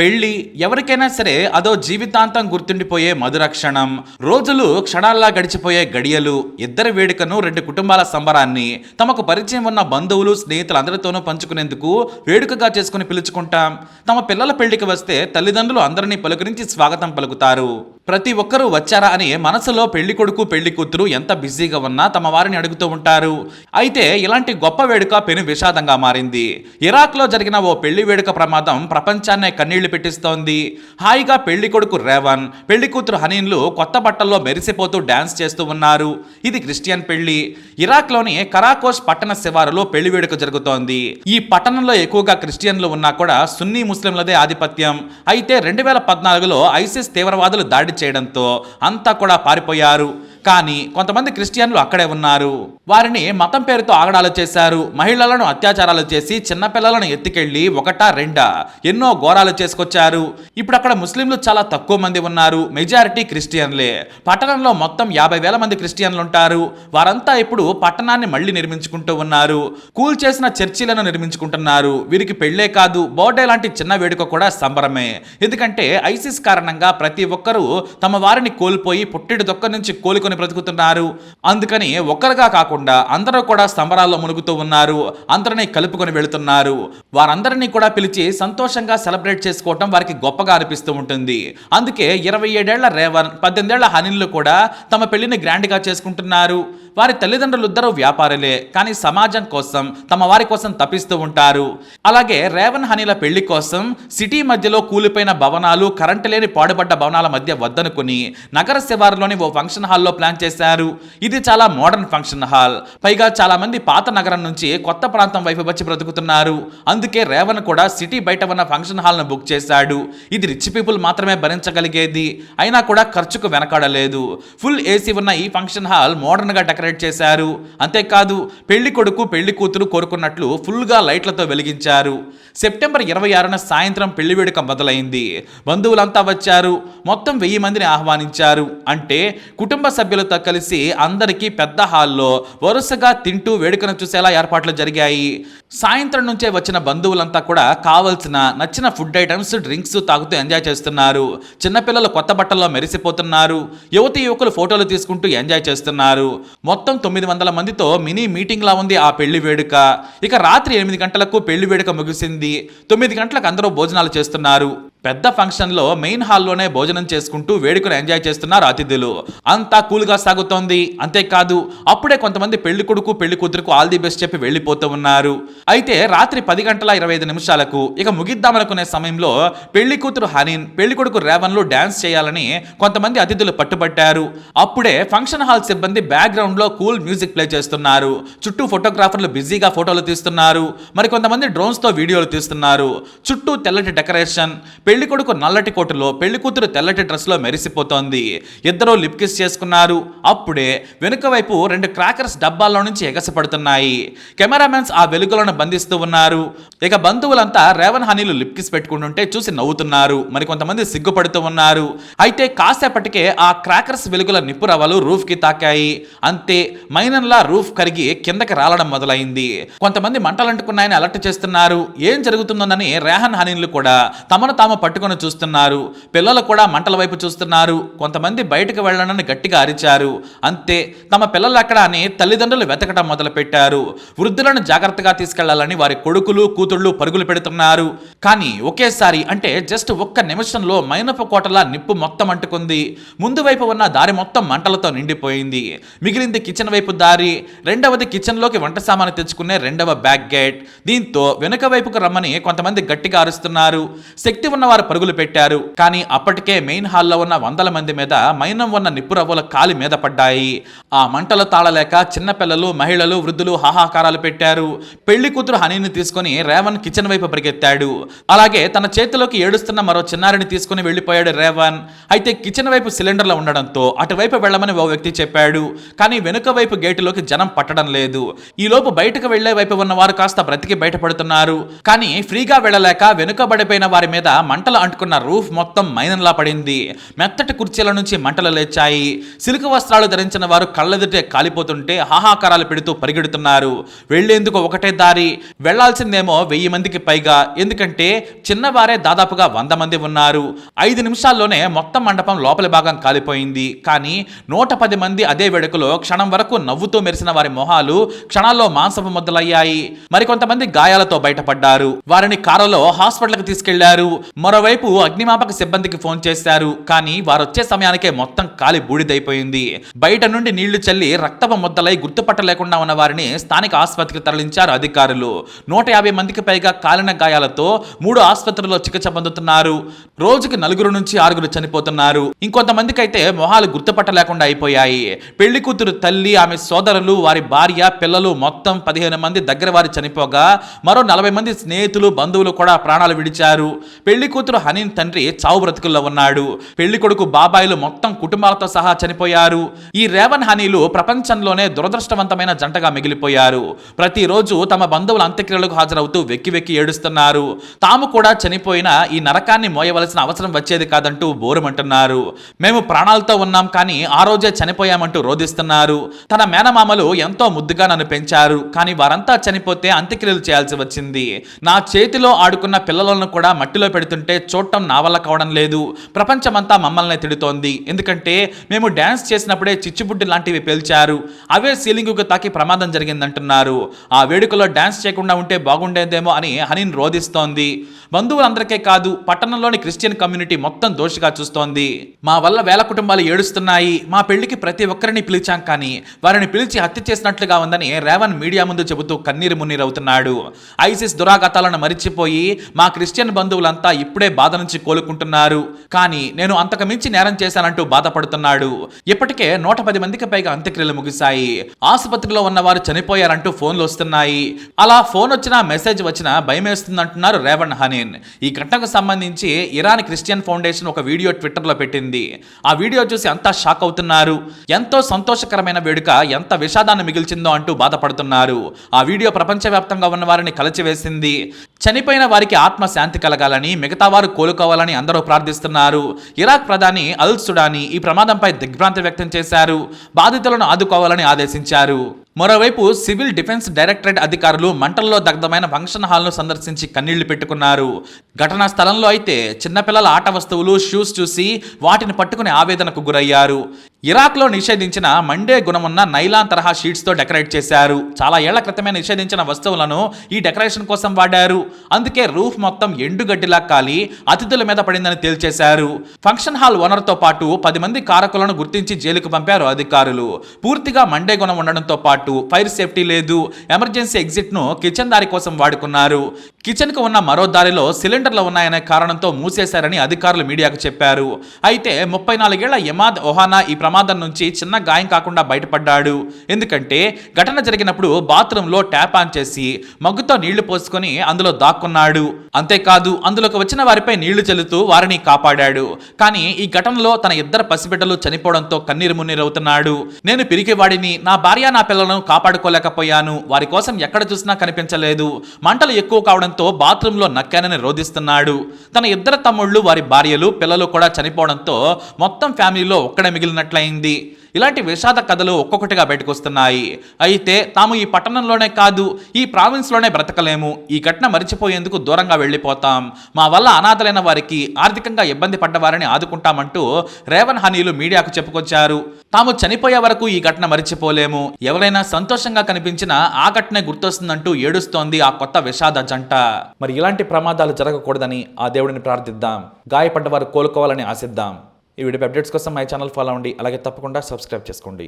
పెళ్ళి ఎవరికైనా సరే అదో జీవితాంతం గుర్తుండిపోయే మధుర క్షణం రోజులు క్షణాల్లా గడిచిపోయే గడియలు ఇద్దరి వేడుకను రెండు కుటుంబాల సంబరాన్ని తమకు పరిచయం ఉన్న బంధువులు స్నేహితులందరితోనూ పంచుకునేందుకు వేడుకగా చేసుకుని పిలుచుకుంటాం. తమ పిల్లల పెళ్ళికి వస్తే తల్లిదండ్రులు అందరినీ పలుకరించి స్వాగతం పలుకుతారు. ప్రతి ఒక్కరూ వచ్చారా అని మనసులో పెళ్ళి కొడుకు పెళ్ళి కూతురు ఎంత బిజీగా ఉన్నా తమ వారిని అడుగుతూ ఉంటారు. అయితే ఇలాంటి గొప్ప వేడుక పెను విషాదంగా మారింది. ఇరాక్లో జరిగిన ఓ పెళ్ళి వేడుక ప్రమాదం ప్రపంచాన్నే కన్నీళ్ళు పెట్టిస్తోంది. హాయిగా పెళ్ళి కొడుకు రేవన్ పెళ్ళి కూతురు హనీన్లు కొత్త బట్టల్లో మెరిసిపోతూ డాన్స్ చేస్తూ ఉన్నారు. ఇది క్రిస్టియన్ పెళ్ళి. ఇరాక్లోని కరాకోష్ పట్టణ శివారులో పెళ్ళి వేడుక జరుగుతోంది. ఈ పట్టణంలో ఎక్కువగా క్రిస్టియన్లు ఉన్నా కూడా సున్నీ ముస్లింలదే ఆధిపత్యం. అయితే రెండు వేల పద్నాలుగులో ఐసిస్ తీవ్రవాదులు దాడి చేయడంతో అంతా కూడా పారిపోయారు. కానీ కొంతమంది క్రిస్టియన్లు అక్కడే ఉన్నారు. వారిని మతం పేరుతో ఆగడాలు చేశారు. మహిళలను అత్యాచారాలు చేసి చిన్నపిల్లలను ఎత్తుకెళ్ళి ఒకటా రెండా ఎన్నో ఘోరాలు చేసుకొచ్చారు. ఇప్పుడు అక్కడ ముస్లింలు చాలా తక్కువ మంది ఉన్నారు. మెజారిటీ క్రిస్టియన్లే. పట్టణంలో మొత్తం యాభై వేల మంది క్రిస్టియన్లు ఉంటారు వారంతా ఇప్పుడు పట్టణాన్ని మళ్ళీ నిర్మించుకుంటూ ఉన్నారు. కూల్ చేసిన చర్చిలను నిర్మించుకుంటున్నారు. వీరికి పెళ్ళే కాదు బర్త్డే లాంటి చిన్న వేడుక కూడా సంబరమే. ఎందుకంటే ఐసిస్ కారణంగా ప్రతి ఒక్కరూ తమ వారిని కోల్పోయి పుట్టిడి దొక్క నుంచి కోలుకొని బ్రతుకుతున్నారు. అందుకని ఒక్కరుగా కాకుండా అందరూ కూడా సంబరాల్లో మునుగుతూ ఉన్నారు. అందరినీ కలుపుకొని వెళుతున్నారు. వారందరినీ కూడా పిలిచి సంతోషంగా సెలబ్రేట్ చేసుకోవటం వారికి గొప్పగా అనిపిస్తూ ఉంటుంది. అందుకే ఇరవై ఏడేళ్ళ రేవన్ పద్దెనిమిదేళ్ళ హనిన్లు కూడా తమ పెళ్ళిని గ్రాండ్గా చేసుకుంటున్నారు. వారి తల్లిదండ్రులు ఇద్దరు వ్యాపారులే. కానీ సమాజం కోసం తమ వారి కోసం తప్పిస్తూ ఉంటారు. అలాగే రేవన్ హనీల పెళ్ళి కోసం సిటీ మధ్యలో కూలిపోయిన భవనాలు కరెంటు లేని పాడుపడ్డ భవనాల మధ్య వద్దనుకుని నగర శివారులోని ఓ ఫంక్షన్ హాల్లో ప్లాన్ చేశారు. ఇది చాలా మోడర్న్ ఫంక్షన్ హాల్. పైగా చాలా మంది పాత నగరం నుంచి కొత్త ప్రాంతం వైపు వచ్చి బ్రతుకుతున్నారు. అందుకే రేవన్ కూడా సిటీ బయట ఉన్న ఫంక్షన్ హాల్ను బుక్ చేశాడు. ఇది రిచ్ పీపుల్ మాత్రమే భరించగలిగేది. అయినా కూడా ఖర్చుకు వెనకాడలేదు. ఫుల్ ఏసీ ఉన్న ఈ ఫంక్షన్ హాల్ మోడర్న్గా డెకరేట్ చేశారు. అంతేకాదు పెళ్ళి కొడుకు పెళ్ళి కూతురు కోరుకున్నట్లు ఫుల్గా లైట్లతో వెలిగించారు. సెప్టెంబర్ ఇరవై ఆరున సాయంత్రం పెళ్ళి వేడుక మొదలైంది. బంధువులంతా వచ్చారు. మొత్తం వెయ్యి మందిని ఆహ్వానించారు. అంటే కుటుంబ సభ్యులతో కలిసి అందరికీ పెద్ద హాల్లో వరుసగా తింటూ వేడుకను చూసేలా ఏర్పాట్లు జరిగాయి. సాయంత్రం నుంచే వచ్చిన బంధువులంతా కూడా కావలసిన నచ్చిన ఫుడ్ ఐటమ్స్ డ్రింక్స్ తాగుతూ ఎంజాయ్ చేస్తున్నారు. చిన్నపిల్లలు కొత్త బట్టల్లో మెరిసిపోతున్నారు. యువతి యువకులు ఫోటోలు తీసుకుంటూ ఎంజాయ్ చేస్తున్నారు. మొత్తం తొమ్మిది వందల మందితో మినీ మీటింగ్ లా ఉంది ఆ పెళ్ళి వేడుక. ఇక రాత్రి ఎనిమిది గంటలకు పెళ్ళి వేడుక ముగిసింది. తొమ్మిది గంటలకు అందరూ భోజనాలు చేస్తున్నారు. పెద్ద ఫంక్షన్లో మెయిన్ హాల్లోనే భోజనం చేసుకుంటూ వేడుకను ఎంజాయ్ చేస్తున్నారు అతిథులు అంతా కూల్గా సాగుతోంది. అంతేకాదు అప్పుడే కొంతమంది పెళ్ళి కొడుకు పెళ్ళి కూతురుకు ఆల్ ది బెస్ట్ చెప్పి వెళ్ళిపోతూ ఉన్నారు. అయితే రాత్రి పది గంటల ఇరవై ఐదు నిమిషాలకు ఇక ముగిద్దామనుకునే సమయంలో పెళ్ళి కూతురు హనీన్ పెళ్ళి కొడుకు రేవన్లు డ్యాన్స్ చేయాలని కొంతమంది అతిథులు పట్టుబట్టారు. అప్పుడే ఫంక్షన్ హాల్ సిబ్బంది బ్యాక్గ్రౌండ్లో కూల్ మ్యూజిక్ ప్లే చేస్తున్నారు. చుట్టూ ఫోటోగ్రాఫర్లు బిజీగా ఫోటోలు తీస్తున్నారు. మరి కొంతమంది వీడియోలు తీస్తున్నారు. చుట్టూ తెల్లటి డెకరేషన్ పెళ్ళి కొడుకు నల్లటి కోటులో పెళ్ళి కూతురు తెల్లటి డ్రెస్లో మెరిసిపోతోంది. ఇద్దరు లిప్ కిస్ చేసుకున్నారు. అప్పుడే వెనుక వైపు రెండు క్రాకర్స్ డబ్బాల్లో నుంచి ఎగసపడుతున్నాయి. కెమెరామెన్స్ ఆ వెలుగులను బంధిస్తూ ఉన్నారు. ఇక బంధువులంతా రేవన్ హనీలు లిప్ కిస్ పెట్టుకుంటుంటే చూసి నవ్వుతున్నారు. మరి కొంతమంది సిగ్గుపడుతూ ఉన్నారు. అయితే కాసేపటికే ఆ క్రాకర్స్ వెలుగుల నిప్పు రవ్వలు రూఫ్కి తాకాయి. అంతే మైనన్లా రూఫ్ కరిగి కిందకి రాలడం మొదలైంది. కొంతమంది మంటలంటుకున్నాయని అలర్ట్ చేస్తున్నారు. ఏం జరుగుతుందోనని రేహన్ హనీన్లు కూడా తమను తాము పట్టుకొని చూస్తున్నారు పిల్లలు కూడా మంటల వైపు చూస్తున్నారు కొంతమంది బయటకు వెళ్ళనని గట్టిగా అరిచారు. అంతే తమ పిల్లలు అక్కడ అని తల్లిదండ్రులు వెతకడం మొదలు పెట్టారు వృద్ధులను జాగ్రత్తగా తీసుకెళ్ళాలని వారి కొడుకులు కూతుళ్ళు పరుగులు పెడుతున్నారు. కానీ ఒకేసారి అంటే జస్ట్ ఒక్క నిమిషంలో మైనపు కోటలా నిప్పు మొత్తం అంటుకుంది. ముందు వైపు ఉన్న దారి మొత్తం మంటలతో నిండిపోయింది. మిగిలింది కిచెన్ వైపు దారి రెండవది కిచెన్లోకి వంట సామాను తెచ్చుకునే రెండవ బ్యాక్ గేట్. దీంతో వెనుక వైపుకు రమ్మని కొంతమంది గట్టిగా అరుస్తున్నారు. శక్తి ఉన్న వారు పరుగులు పెట్టారు. కానీ అప్పటికే మెయిన్ హాల్లో ఉన్న వందల మంది మీద మైనం ఉన్న నిప్పురవ్వల కాలి మీద పడ్డాయి. ఆ మంటలు తాళలేక చిన్నపిల్లలు మహిళలు వృద్ధులు హాహాకారాలు పెట్టారు. పెళ్ళి కూతురు హనీని తీసుకుని రేవన్ కిచెన్ వైపు పరిగెత్తాడు. అలాగే తన చేతిలోకి ఏడుస్తున్న మరో చిన్నారిని తీసుకుని వెళ్ళిపోయాడు రేవన్ అయితే కిచెన్ వైపు సిలిండర్లు ఉండడంతో అటువైపు వెళ్ళమని ఓ వ్యక్తి చెప్పాడు. కానీ వెనుక వైపు గేటులోకి జనం పట్టడం లేదు. ఈ లోపు బయటకు వెళ్ళే వైపు ఉన్న వారు కాస్త బ్రతికి బయటపడుతున్నారు. కానీ ఫ్రీగా వెళ్ళలేక వెనుకబడిపోయిన వారి మీద మంట మంటలు అంటుకున్న రూఫ్ మొత్తం మైనంలా పడింది. మెత్తటి కుర్చీల నుంచి మంటలు లేచాయి. సిలుకు వస్త్రాలు ధరించిన వారు కళ్ళెదుటే కాలిపోతుంటే హాహాకారాలు పెడుతూ పరిగెడుతున్నారు. వెళ్ళేందుకు ఒకటే దారి. వెళ్ళాల్సిందేమో వెయ్యి మందికి పైగా. ఎందుకంటే చిన్నవారే దాదాపుగా వంద మంది ఉన్నారు. ఐదు నిమిషాల్లోనే మొత్తం మండపం లోపలి భాగం కాలిపోయింది. కానీ నూట పది మంది అదే వేడుకలో క్షణం వరకు నవ్వుతూ మెరిసిన వారి మొహాలు క్షణాల్లో మాంసపు ముద్దలయ్యాయి. మరికొంతమంది గాయాలతో బయటపడ్డారు. వారిని కారులో హాస్పిటల్కి తీసుకెళ్ళారు. మరోవైపు అగ్నిమాపక సిబ్బందికి ఫోన్ చేశారు కానీ వారు వచ్చే సమయానికే మొత్తం కాలి బూడిదైపోయింది. బయట నుండి నీళ్ళు చల్లి రక్తపు ముద్దలై గుర్తుపట్టలేకుండా ఉన్న వారిని స్థానిక ఆసుపత్రికి తరలించారు అధికారులు. నూట యాభై మందికి పైగా కాలిన గాయాలతో మూడు ఆసుపత్రుల్లో చికిత్స పొందుతున్నారు. రోజుకి నలుగురు నుంచి ఆరుగురు చనిపోతున్నారు. ఇంకొంతమందికి అయితే మొహాలు గుర్తుపట్టలేకుండా అయిపోయాయి. పెళ్ళి కూతురు తల్లి ఆమె సోదరులు వారి భార్య పిల్లలు మొత్తం పదిహేను మంది దగ్గర వారి చనిపోగా మరో నలభై మంది స్నేహితులు బంధువులు కూడా ప్రాణాలు విడిచారు. పెళ్ళి కూతురు హనీన్ తండ్రి చావు బ్రతుకుల్లో ఉన్నాడు. పెళ్ళి కొడుకు బాబాయిలు మొత్తం కుటుంబాలతో సహా చనిపోయారు. ఈ రేవన్ హనీలు ప్రపంచంలోనే దురదృష్టవంతమైన జంటగా మిగిలిపోయారు. ప్రతిరోజు తమ బంధువుల అంత్యక్రియలకు హాజరవుతూ వెక్కి వెక్కి ఏడుస్తున్నారు. తాము కూడా చనిపోయిన ఈ నరకాన్ని మోయవలసిన అవసరం వచ్చేది కాదంటూ బోరుమంటున్నారు. మేము ప్రాణాలతో ఉన్నాం కానీ ఆ రోజే చనిపోయామంటూ రోధిస్తున్నారు. తన మేనమామలు ఎంతో ముద్దుగా నన్ను పెంచారు. కానీ వారంతా చనిపోతే అంత్యక్రియలు చేయాల్సి వచ్చింది. నా చేతిలో ఆడుకున్న పిల్లలను కూడా మట్టిలో పెడుతుంటే చూడటం నా వల్ల కావడం లేదు. ప్రపంచమంతా మమ్మల్ని తిడుతోంది. ఎందుకంటే మేము డ్యాన్స్ చేసినప్పుడే చిచ్చుబుడ్డి లాంటివి పేల్చారు. అవే సీలింగుకు తాకి ప్రమాదం జరిగిందంటున్నారు. ఆ వేడుకలో డ్యాన్స్ చేయకుండా ఉంటే బాగుండేదేమో అని హనీన్ రోధిస్తోంది. బంధువులందరికీ కాదు పట్టణంలోని క్రిస్టియన్ కమ్యూనిటీ మొత్తం దోషిగా చూస్తోంది. మా వల్ల వేల కుటుంబాలు ఏడుస్తున్నాయి. మా పెళ్ళికి ప్రతి ఒక్కరిని పిలిచాం కానీ వారిని పిలిచి హత్య చేసినట్లుగా ఉందని రేవన్ మీడియా ముందు చెబుతూ కన్నీరు మున్నీరవుతున్నాడు. ఐసిస్ దురాఘాతాలను మరిచిపోయి మా క్రిస్టియన్ బంధువులంతా ఇప్పుడే బాధ నుంచి కోలుకుంటున్నారు. కానీ నేను అంతకు మించి నేరం చేశానంటూ బాధపడుతున్నాడు. ఇప్పటికే నూట పది మందికి పైగా అంత్యక్రియలు ముగిశాయి. ఆసుపత్రిలో ఉన్న వారు చనిపోయారంటూ ఫోన్లు వస్తున్నాయి. అలా ఫోన్ వచ్చినా మెసేజ్ వచ్చినా భయమేస్తుందంటున్నారు రేవణ్ హనీన్. ఈ ఘటనకు సంబంధించి ఇరాన్ క్రిస్టియన్ ఫౌండేషన్ ఒక వీడియో ట్విట్టర్లో పెట్టింది. ఆ వీడియో చూసి అంతా షాక్ అవుతున్నారు. ఎంతో సంతోషకరమైన వేడుక ఎంత విషాదాన్ని మిగిల్చిందో అంటూ బాధపడుతున్నారు. ఆ వీడియో ప్రపంచవ్యాప్తంగా ఉన్న వారిని కలిచివేసింది. చనిపోయిన వారికి ఆత్మ శాంతి కలగాలని మిగతా వారు కోలుకోవాలని అందరూ ప్రార్థిస్తున్నారు. ఇరాక్ ప్రధాని అల్ సుడాని ఈ ప్రమాదంపై దిగ్భ్రాంతి వ్యక్తం చేశారు. బాధితులను ఆదుకోవాలని ఆదేశించారు. మరోవైపు సివిల్ డిఫెన్స్ డైరెక్టరేట్ అధికారులు మంటల్లో దగ్ధమైన ఫంక్షన్ హాల్ను సందర్శించి కన్నీళ్ళు పెట్టుకున్నారు. ఘటనా స్థలంలో అయితే చిన్నపిల్లల ఆట వస్తువులు షూస్ చూసి వాటిని పట్టుకుని ఆవేదనకు గురయ్యారు. ఇరాక్లో నిషేధించిన మండే గుణమున్న నైలాన్ తరహా షీట్స్తో డెకరేట్ చేశారు. చాలా ఏళ్ళ క్రితమే నిషేధించిన వస్తువులను ఈ డెకరేషన్ కోసం వాడారు. అందుకే రూఫ్ మొత్తం ఎండుగడ్డిలా కాలి అతిథుల మీద పడిందని తేల్చేశారు. ఫంక్షన్ హాల్ ఓనర్తో పాటు పది మంది కారకులను గుర్తించి జైలుకు పంపారు అధికారులు. పూర్తిగా మండే గుణం ఉండడంతో పాటు ఫైర్ సేఫ్టీ లేదు ఎమర్జెన్సీ ఎగ్జిట్ను కిచెన్ దారి కోసం వాడుకున్నారు. కిచెన్కు ఉన్న మరో దారిలో సిలిండర్లు ఉన్నాయనే కారణంతో మూసేశారని అధికారులు మీడియాకు చెప్పారు. అయితే ముప్పై నాలుగేళ్ళ యమాద్ ఒహానా ఈ ప్రమాదం నుంచి చిన్న గాయం కాకుండా బయటపడ్డాడు. ఎందుకంటే ఘటన జరిగినప్పుడు బాత్రూంలో ట్యాప్ ఆన్ చేసి మగ్గుతో నీళ్ళు పోసుకొని అందులో దాక్కున్నాడు. అంతేకాదు అందులోకి వచ్చిన వారిపై నీళ్ళు చెల్లుతూ వారిని కాపాడాడు. కానీ ఈ ఘటనలో తన ఇద్దరు పసిబిడ్డలు చనిపోవడంతో కన్నీరు మున్నీరవుతున్నాడు. నేను పిరికివాడిని నా భార్య నా పిల్లలను కాపాడుకోలేకపోయాను. వారి కోసం ఎక్కడ చూసినా కనిపించలేదు. మంటలు ఎక్కువ కావడం కావడంతో బాత్రూంలో నక్కానని రోధిస్తున్నాడు. తన ఇద్దరు తమ్ముళ్ళు వారి భార్యలు పిల్లలు కూడా చనిపోవడంతో మొత్తం ఫ్యామిలీలో ఒక్కడే మిగిలినట్లయింది. ఇలాంటి విషాద కథలు ఒక్కొక్కటిగా బయటకొస్తున్నాయి. అయితే తాము ఈ పట్టణంలోనే కాదు ఈ ప్రావిన్స్లోనే బ్రతకలేము. ఈ ఘటన మరిచిపోయేందుకు దూరంగా వెళ్ళిపోతాం. మా వల్ల అనాథలైన వారికి ఆర్థికంగా ఇబ్బంది పడ్డవారిని ఆదుకుంటామంటూ రేవన్ హనీలు మీడియాకు చెప్పుకొచ్చారు. తాము చనిపోయే వరకు ఈ ఘటన మరిచిపోలేము. ఎవరైనా సంతోషంగా కనిపించినా ఆ ఘటనే గుర్తొస్తుందంటూ ఏడుస్తోంది ఆ కొత్త విషాద జంట. మరి ఇలాంటి ప్రమాదాలు జరగకూడదని ఆ దేవుడిని ప్రార్థిద్దాం. గాయపడ్డవారు కోలుకోవాలని ఆశిద్దాం. ఈ వీడియో అప్డేట్స్ కోసం మై ఛానల్ ఫాలో అవ్వండి. అలాగే తప్పకుండా సబ్స్క్రైబ్ చేసుకోండి.